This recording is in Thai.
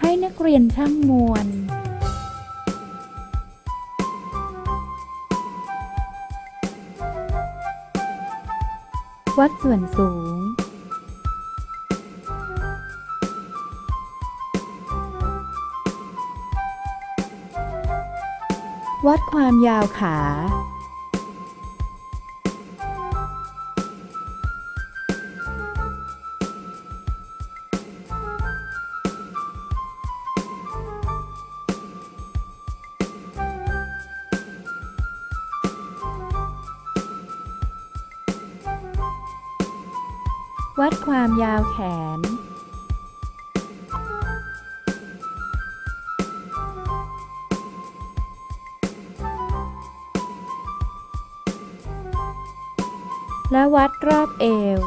ให้นักเรียนช่างมวล วัดส่วนสูง วัดความยาวขา วัดความยาวแขน และวัดรอบเอว